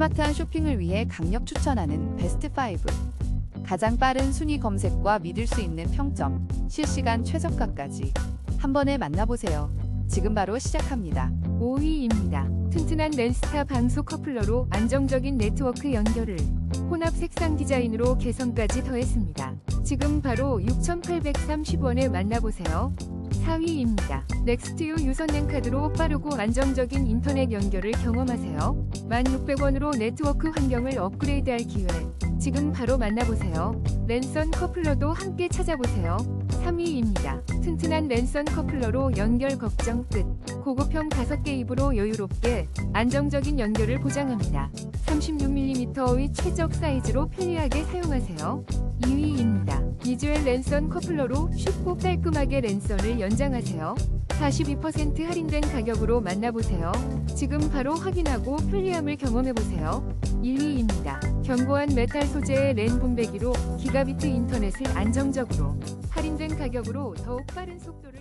스마트한 쇼핑을 위해 강력 추천하는 베스트 5. 가장 빠른 순위 검색과 믿을 수 있는 평점, 실시간 최저가까지 한 번에 만나보세요. 지금 바로 시작합니다. 5위입니다. 튼튼한 랜스타 방수 커플러로 안정적인 네트워크 연결을 혼합 색상 디자인으로 개성까지 더했습니다. 지금 바로 6,830원에 만나보세요. 4위입니다. 넥스트유 유선랜 카드로 빠르고 안정적인 인터넷 연결을 경험하세요. 1,600원으로 네트워크 환경을 업그레이드할 기회. 지금 바로 만나보세요. 랜선 커플러도 함께 찾아보세요. 3위입니다. 튼튼한 랜선 커플러로 연결 걱정 끝. 고급형 5개 입으로 여유롭게 안정적인 연결을 보장합니다. 36mm의 최적 사이즈로 편리하게 사용하세요. 2위입니다. 비주얼 랜선 커플러로 쉽고 깔끔하게 랜선을 연장하세요. 42% 할인된 가격으로 만나보세요. 지금 바로 확인하고 편리함을 경험해보세요. 1위입니다. 견고한 메탈 소재의 랜 분배기로 기가비트 인터넷을 안정적으로 할인된 가격으로 더욱 빠른 속도를